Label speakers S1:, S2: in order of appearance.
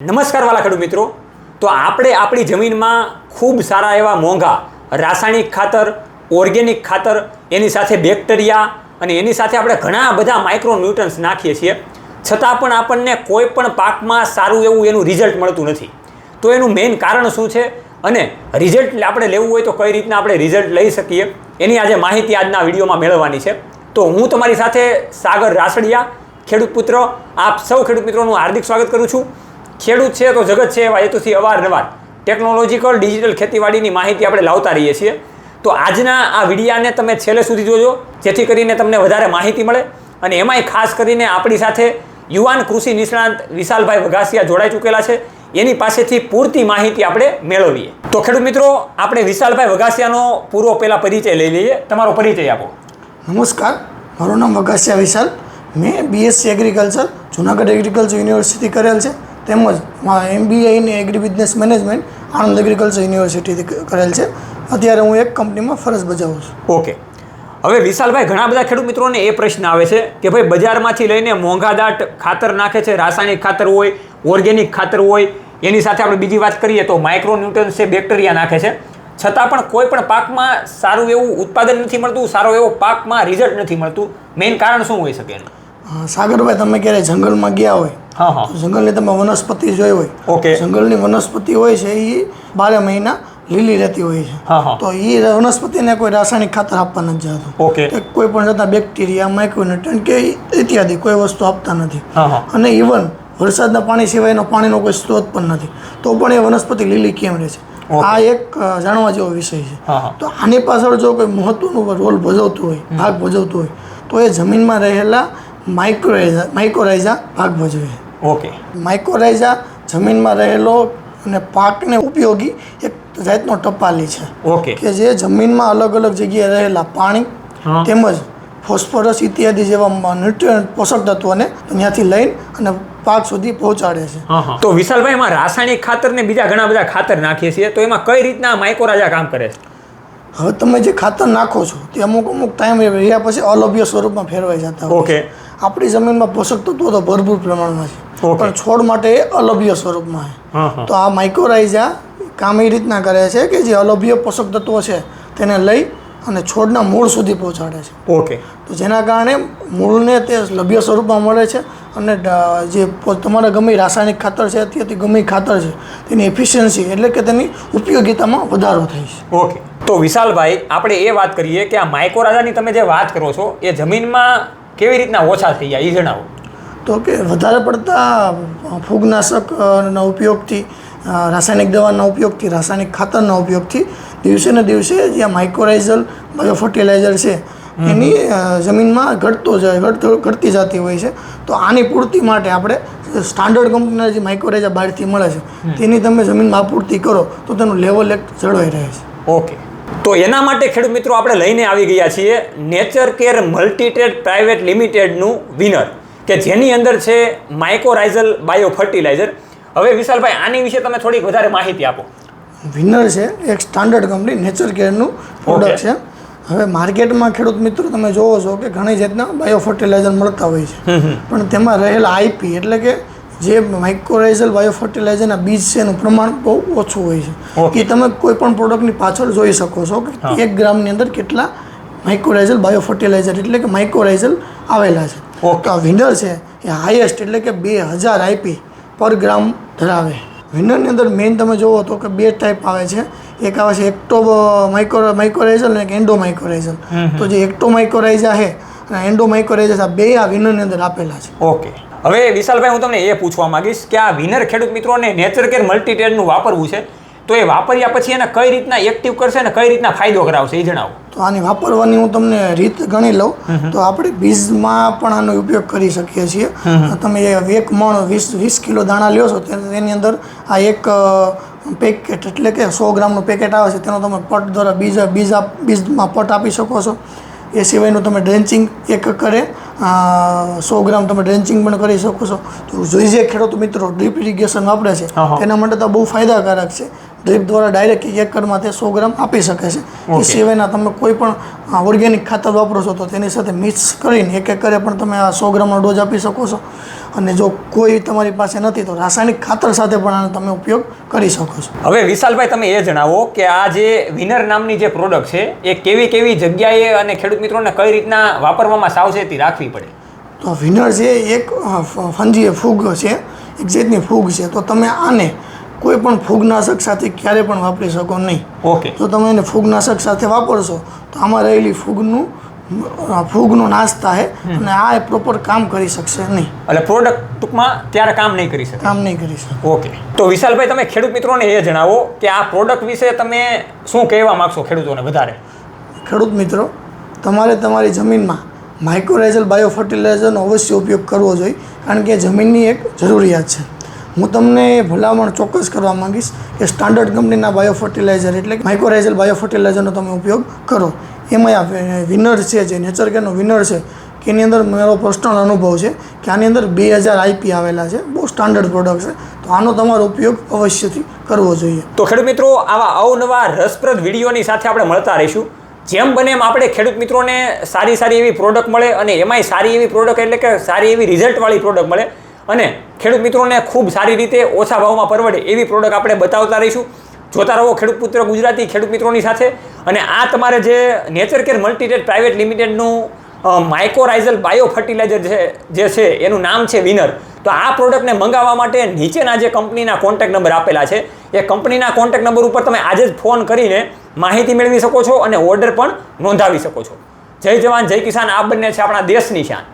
S1: નમસ્કાર વાલા મિત્રો. તો આપણે આપણી જમીનમાં ખૂબ સારા એવા મોંઘા, રાસાયણિક ખાતર, ઓર્ગેનિક ખાતર, એની સાથે બેક્ટેરિયા અને એની સાથે આપણે ઘણા બધા માઇક્રોન્યુટ્રન્સ નાખીએ છીએ. છતાં પણ આપણને કોઈ પણ પાકમાં સારું એવું એનું રિઝલ્ટ મળતું નથી. તો એનું મેઇન કારણ શું છે? અને રિઝલ્ટ આપણે લેવું હોય તો કઈ રીતના આપણે રિઝલ્ટ લઈ શકીએ? એની આજે માહિતી આજના વિડીયોમાં મેળવવાની છે. તો હું તમારી સાથે સાગર રાસડિયા, ખેડૂત પુત્ર, આપ સૌ ખેડૂત મિત્રોનું હાર્દિક સ્વાગત કરું છું. ખેડૂત છે તો જગત છે એવા હેતુથી અવારનવાર ટેકનોલોજીકલ, ડિજિટલ ખેતીવાડીની માહિતી આપણે લાવતા રહીએ છીએ. તો આજના આ વિડીયાને તમે છેલ્લે સુધી જોજો, જેથી કરીને તમને વધારે માહિતી મળે અને એમાંય ખાસ કરીને આપણી સાથે યુવાન કૃષિ નિષ્ણાંત વિશાલભાઈ વઘાસિયા જોડાઈ ચૂકેલા છે. એની પાસેથી પૂરતી માહિતી આપણે મેળવીએ. તો ખેડૂત મિત્રો, આપણે વિશાલભાઈ વઘાસિયાનો પૂરો પહેલાં પરિચય લઈ લઈએ. તમારો પરિચય આપો.
S2: નમસ્કાર. મારું નામ વઘાસિયા વિશાલ. મેં BSc agriculture Junagadh agriculture university કરેલ છે. તેમજ MBA in agri business management Anand agriculture યુનિવર્સિટીથી કરેલ છે. અત્યારે હું એક કંપનીમાં ફરજ બજાવું છું.
S1: ઓકે. હવે વિશાલભાઈ ઘણા બધા ખેડૂત મિત્રોને એ પ્રશ્ન આવે છે કે ભાઈ બજારમાંથી લઈને મોંઘાદાટ ખાતર નાખે છે રાસાયણિક ખાતર હોય ઓર્ગેનિક ખાતર હોય એની સાથે આપણે બીજી વાત કરીએ તો માઇક્રોન્યુટ્રન્સ છે બેક્ટેરિયા નાખે છે. છતાં પણ કોઈ પણ પાકમાં સારું એવું ઉત્પાદન નથી મળતું સારો એવો પાકમાં રિઝલ્ટ નથી મળતું. મેઇન કારણ શું હોઈ શકે
S2: સાગરભાઈ તમે ક્યારે જંગલમાં ગયા હોય? જંગલની તમે વનસ્પતિ જોઈ હોય.
S1: ઓકે.
S2: જંગલની વનસ્પતિ હોય છે એ બારે મહિના લીલી રહેતી હોય છે. તો એ વનસ્પતિને કોઈ રાસાયણિક ખાતર આપવા નથી જતું.
S1: ઓકે.
S2: કોઈ પણ જાતના બેક્ટેરિયા માઇક્રોન્યુટ્રન કે ઇત્યાદિ કોઈ વસ્તુ આપતા નથી. અને ઇવન વરસાદના પાણી સિવાયનો પાણીનો કોઈ સ્ત્રોત પણ નથી. તો પણ એ વનસ્પતિ લીલી કેમ રહે છે? આ એક જાણવા જેવો વિષય છે. તો આની પાછળ જો કોઈ મહત્વનું રોલ ભજવતું હોય ભાગ ભજવતું હોય તો એ જમીનમાં રહેલા માઇક્રોરાઇઝા માઇક્રોરાઇઝા ભાગ ભજવે
S1: ઓકે
S2: માઇક્રોરાઇઝા જમીનમાં રહેલો અને પાકને ઉપયોગી એક જાતનો ટપાલી છે.
S1: ઓકે
S2: કે જે જમીનમાં અલગ અલગ જગ્યાએ રહેલા પાણી તેમજ ફોસ્ફરસ ઇત્યાદિ જેવા ન્યુટ્રિયન્ટ પોષક તત્વોને ત્યાંથી લઈને અને પાક સુધી પહોંચાડે છે.
S1: તો વિશાલભાઈ એમાં રાસાયણિક ખાતર ને બીજા ઘણા બધા ખાતર નાખીએ છીએ. તો એમાં કઈ રીતના માઇક્રોરાજા કામ કરે છે?
S2: હવે તમે જે ખાતર નાખો છો તે અમુક અમુક ટાઈમ રહ્યા પછી અલભ્ય સ્વરૂપમાં ફેરવાઈ જતા
S1: ઓકે
S2: આપણી જમીનમાં પોષક તત્વો તો ભરપૂર પ્રમાણમાં છે. પણ છોડ માટે એ અલભ્ય સ્વરૂપમાં તો આ માઇક્રોરાઇઝા કામ એ રીતના કરે છે કે જે અલભ્ય પોષક તત્વો છે તેને લઈ અને છોડના મૂળ સુધી પહોંચાડે છે.
S1: ઓકે.
S2: તો જેના કારણે મૂળને તે લભ્ય સ્વરૂપમાં મળે છે અને જે તમારા ગમે રાસાયણિક ખાતર છે અત્યારથી ગમે ખાતર છે તેની એફિશિયન્સી એટલે કે તેની ઉપયોગિતામાં વધારો થાય છે.
S1: ઓકે. તો વિશાલભાઈ આપણે એ વાત કરીએ કે આ માઇકોરાજાની તમે જે વાત કરો છો એ જમીનમાં કેવી રીતના ઓછા થઈ જાય એ જણાવો.
S2: તો કે વધારે પડતા ફૂગનાશકના ઉપયોગથી રાસાયણિક દવાના ઉપયોગથી રાસાયણિક ખાતરના ઉપયોગથી દિવસે ને દિવસે જે માઇક્રોરાઇઝલ બાયો ફર્ટિલાઇઝર છે એની જમીનમાં ઘટતો જાય ઘટતો ઘટતી જતી હોય છે. તો આની પૂર્તિ માટે આપણે સ્ટાન્ડર્ડ કંપનીના જે માઇક્રોરાઇઝર બહારથી મળે છે તેની તમે જમીનમાં આપૂર્તિ કરો તો તેનું લેવલ એક જળવાઈ રહે છે.
S1: ઓકે. તો એના માટે ખેડૂત મિત્રો આપણે લઈને આવી ગયા છીએ નેચર કેર મલ્ટીટેડ પ્રાઇવેટ લિમિટેડનું વિનર. કે જેની અંદર છે માઇકોરાઇઝલ બાયો ફર્ટિલાઇઝર હવે વિશાલભાઈ આની વિશે તમે થોડીક વધારે માહિતી આપો.
S2: વિનર છે એક સ્ટાન્ડર્ડ કંપની નેચર કેરનું પ્રોડક્ટ છે. હવે માર્કેટમાં ખેડૂત મિત્રો તમે જોવો છો કે ઘણી જાતના બાયો ફર્ટિલાઇઝર મળતા હોય છે. પણ તેમાં રહેલા આઈપી એટલે કે જે માઇક્રોરાઇઝલ બાયો ફર્ટિલાઇઝરના બીજ છે એનું પ્રમાણ બહુ ઓછું હોય છે.
S1: એ
S2: કે તમે કોઈ પણ પ્રોડક્ટની પાછળ જોઈ શકો છો કે એક ગ્રામની અંદર કેટલા માઇક્રોરાઇઝલ બાયો ફર્ટિલાઇઝર એટલે કે માઇક્રોરાઇઝલ આવેલા છે. વિનર છે. એ હાઈએસ્ટ એટલે કે બે હજાર આઈપી પર ગ્રામ ધરાવે. વિનરની અંદર મેઇન તમે જોવો તો કે બે ટાઈપ આવે છે. એક આવે છે એક્ટો માઇક્રો માઇક્રોરાઇઝલ અને એક એન્ડો માઇક્રોરાઇઝલ તો જે એક્ટો માઇક્રોરાઇઝા છે અને એન્ડો માઇક્રોરાઇઝા આ બે આ વિનરની અંદર આપેલા છે.
S1: ઓકે. હવે વિશાલભાઈ હું તમને એ પૂછવા માંગીશ કે આ વિનર ખેડૂત મિત્રોને નેચર કેર મલ્ટીટેડનું વાપરવું છે? તો એ વાપર્યા પછી એને કઈ રીતના એક્ટિવ કરશે અને કઈ રીતના ફાયદો કરાવશે એ જણાવો.
S2: તો આની વાપરવાની હું તમને રીત ગણી લઉં. તો આપણે બીજમાં પણ આનો ઉપયોગ કરી શકીએ છીએ. તમે એક મણ વીસ વીસ કિલો દાણા લ્યો છો તેની અંદર આ એક પેકેટ એટલે કે સો ગ્રામનું પેકેટ આવે છે તેનો તમે પટ દ્વારા બીજ બીજ બીજમાં પટ આપી શકો છો. એ સિવાયનું તમે ડ્રેન્ચિંગ એક કરે સો ગ્રામ તમે ડ્રેન્ચિંગ પણ કરી શકો છો. તો જોઈએ ખેડૂત મિત્રો ડ્રીપ ઇરિગેશન વાપરે છે. તેના માટે તો બહુ ફાયદાકારક છે. ડ્રીપ દ્વારા ડાયરેક્ટ એક એકરમાં તે સો ગ્રામ આપી શકે છે. એ સિવાયના તમે કોઈ પણ ઓર્ગેનિક ખાતર વાપરો છો તો તેની સાથે મિક્સ કરીને એક એકરે પણ તમે આ સો ગ્રામનો ડોઝ આપી શકો છો. અને જો કોઈ તમારી પાસે નથી તો રાસાયણિક ખાતર સાથે પણ આનો તમે ઉપયોગ કરી શકો છો.
S1: હવે વિશાલભાઈ તમે એ જણાવો કે આ જે વિનર નામની જે પ્રોડક્ટ છે એ કેવી કેવી જગ્યાએ અને ખેડૂત મિત્રોને કઈ રીતના વાપરવામાં સાવચેતી રાખવી પડે?
S2: તો વિનર છે એક ફંજી ફૂગ છે એક જાતની ફૂગ છે તો તમે આને કોઈ પણ ફૂગનાશક સાથે ક્યારે પણ વાપરી શકો નહીં.
S1: ઓકે.
S2: જો તમે એને ફૂગનાશક સાથે વાપરશો તો આમાં રહેલી ફૂગનું ફૂગનો નાશ થાય અને આ એ પ્રોપર કામ કરી શકશે નહીં.
S1: એટલે પ્રોડક્ટ ટૂંકમાં ત્યારે કામ નહીં કરી શકે.
S2: કામ નહીં કરી શકે.
S1: ઓકે. તો વિશાલભાઈ તમે ખેડૂત મિત્રોને એ જણાવો કે આ પ્રોડક્ટ વિશે તમે શું કહેવા માગશો ખેડૂતોને વધારે?
S2: ખેડૂત મિત્રો તમારે તમારી જમીનમાં માઇક્રોરાઇઝલ બાયો ફર્ટિલાઇઝરનો અવશ્ય ઉપયોગ કરવો જોઈએ કારણ કે જમીનની એક જરૂરિયાત છે. હું તમને ભલામણ ચોક્કસ કરવા માંગીશ કે સ્ટાન્ડર્ડ કંપનીના બાયો ફર્ટિલાઇઝર એટલે કે માઇક્રોરાઇઝલ બાયો ફર્ટિલાઇઝરનો તમે ઉપયોગ કરો. એમાં આ વિનર છે જે નેચર કેરનો વિનર છે કે એની અંદર મારો પર્સનલ અનુભવ છે કે આની અંદર બે હજાર આઈપી આવેલા છે, બહુ સ્ટાન્ડર્ડ પ્રોડક્ટ છે. તો આનો તમારો ઉપયોગ અવશ્યથી કરવો જોઈએ.
S1: તો ખેડૂત મિત્રો, આવા અવનવા રસપ્રદ વિડીયોની સાથે આપણે મળતા રહીશું. જેમ બને એમ આપણે ખેડૂત મિત્રોને સારી સારી એવી પ્રોડક્ટ મળે અને એમાંય સારી એવી પ્રોડક્ટ એટલે કે સારી એવી રિઝલ્ટવાળી પ્રોડક્ટ મળે. અને ખેડૂત મિત્રોને ખૂબ સારી રીતે ઓછા ભાવમાં પરવડે એવી પ્રોડક્ટ આપણે બતાવતા રહીશું. જોતા રહો ખેડૂત પુત્ર ગુજરાતી ખેડૂત મિત્રોની સાથે. અને આ તમારે જે નેચર કેર મલ્ટીટેડ પ્રાઇવેટ લિમિટેડનું માઇકોરાઇઝલ બાયો ફર્ટિલાઇઝર છે જે છે, એનું નામ છે વિનર તો આ પ્રોડક્ટને મંગાવવા માટે નીચેના જે કંપનીના કોન્ટેક્ટ નંબર આપેલા છે. એ કંપનીના કોન્ટેક્ટ નંબર ઉપર તમે આજે જ ફોન કરીને માહિતી મેળવી શકો છો અને ઓર્ડર પણ નોંધાવી શકો છો. જય જવાન, જય કિસાન. આ બંને છે આપણા દેશની શાન.